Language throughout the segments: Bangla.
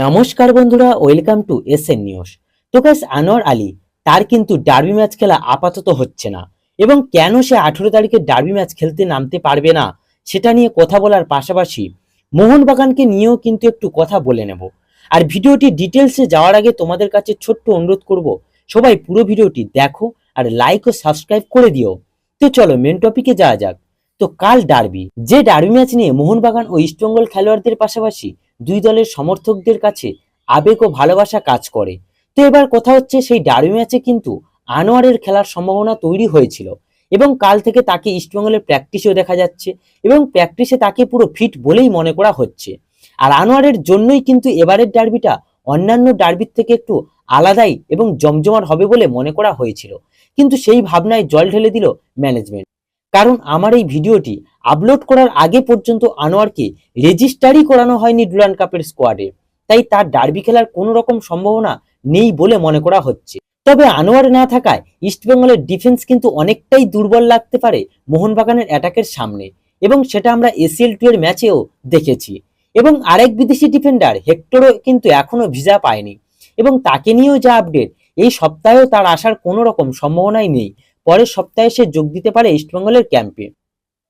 নমস্কার বন্ধুরা, welcome to S N news. তো গাইস আনোয়ার আলী, তার কিন্তু ডার্বি ম্যাচ খেলা আপাতত হচ্ছে না। এবং কেন সে আঠেরো তারিখে ডার্বি ম্যাচ খেলতে নামতে পারবে না, সেটা নিয়ে কথা বলার পাশাপাশি মোহনবাগানকে নিয়েও কিন্তু একটু কথা বলে নেব। আর ভিডিওটি ডিটেলসে যাওয়ার আগে তোমাদের কাছে ছোট্ট অনুরোধ করব, সবাই পুরো ভিডিওটি দেখো আর লাইক ও সাবস্ক্রাইব করে দিও। তো চলো মেন টপিকে যাওয়া যাক। তো কাল ডার্বি, যে ডার্বি ম্যাচ নিয়ে মোহনবাগান ও ইস্টবেঙ্গল খেলোয়াড়দের পাশাপাশি দুই দলের সমর্থকদের কাছে আবেগ ও ভালোবাসা কাজ করে। তো এবার কথা হচ্ছে সেই ডার্বি ম্যাচে কিন্তু আনোয়ারের খেলার সম্ভাবনা তৈরি হয়েছিল এবং কাল থেকে তাকে ইস্টবেঙ্গলের প্র্যাকটিসেও দেখা যাচ্ছে এবং প্র্যাকটিসে তাকে পুরো ফিট বলেই মনে করা হচ্ছে। আর আনোয়ারের জন্যই কিন্তু এবারের ডার্বিটা অন্যান্য ডার্বির থেকে একটু আলাদাই এবং জমজমাট হবে বলে মনে করা হয়েছিল। কিন্তু সেই ভাবনায় জল ঢেলে দিল ম্যানেজমেন্ট কারণ আমার এই ভিডিওটি আপলোড করার আগে পর্যন্ত আনোয়ারকে রেজিস্টারই করানো হয়নি ডুরান কাপের স্কোয়াডে তাই তার ডার্বি খেলার কোনো রকম সম্ভাবনা নেই বলে মনে করা হচ্ছে। তবে আনোয়ার না থাকায় ইস্টবেঙ্গলের ডিফেন্স কিন্তু অনেকটাই দুর্বল লাগতে পারে মোহনবাগানের অ্যাটাকের সামনে। এবং সেটা আমরা এসিএল টু এর ম্যাচেও দেখেছি। এবং আরেক বিদেশি ডিফেন্ডার হেক্টরও কিন্তু এখনও ভিসা পায়নি। এবং তাকে নিয়েও যা আপডেট এই সপ্তাহেও তার আসার কোনো রকম সম্ভাবনাই নেই। পরের সপ্তাহে সে যোগ দিতে পারে ইস্টবেঙ্গলের ক্যাম্পে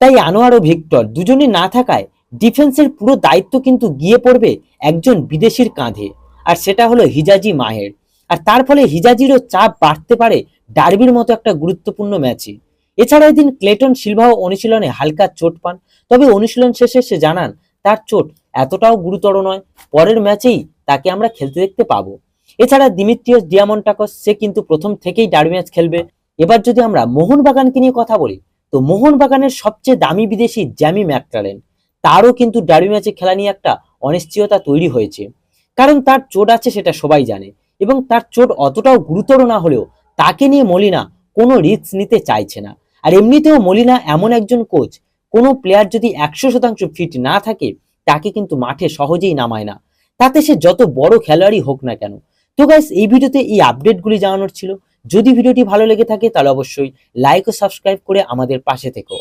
তাই আনোয়ার ও ভিক্টর দুজনে না থাকায় ডিফেন্সের পুরো দায়িত্ব কিন্তু গিয়ে পড়বে একজন বিদেশির কাঁধে। আর সেটা হলো হিজাজি মাহের। আর তার ফলে হিজাজিরও চাপ বাড়তে পারে ডার্বির মতো একটা গুরুত্বপূর্ণ ম্যাচে। এছাড়া এদিন ক্লেটন সিলভাও অনুশীলনে হালকা চোট পান, তবে অনুশীলন শেষে সে জানান, তার চোট এতটাও গুরুতর নয়, পরের ম্যাচেই তাকে আমরা খেলতে দেখতে পাবো। এছাড়া দিমিত্রিয়াস ডিয়ামন্টাকস, সে কিন্তু প্রথম থেকেই ডার্বি ম্যাচ খেলবে। এবার যদি আমরা মোহনবাগানকে নিয়ে কথা বলি তো মোহনবাগানের সবচেয়ে দামি বিদেশি জ্যামি ম্যাকটারেন তারও কিন্তু ডার্বি ম্যাচে খেলা নিয়ে একটা অনিশ্চয়তা তৈরি হয়েছে। কারণ তার চোট আছে সেটা সবাই জানে এবং তার চোট অতটাও গুরুতর না হলেও তাকে নিয়ে মলিনা কোনো রিস্ক নিতে চাইছে না। আর এমনিতেও মলিনা এমন একজন কোচ, কোনো প্লেয়ার যদি একশো শতাংশ ফিট না থাকে, তাকে কিন্তু মাঠে সহজেই নামায় না। তাতে সে যত বড় খেলোয়াড়ই হোক না কেন। তো গাইস এই ভিডিওতে এই আপডেটগুলি জানানোর ছিল। যদি ভিডিওটি ভালো লেগে থাকে তাহলে অবশ্যই লাইক ও সাবস্ক্রাইব করে আমাদের পাশে থেকো।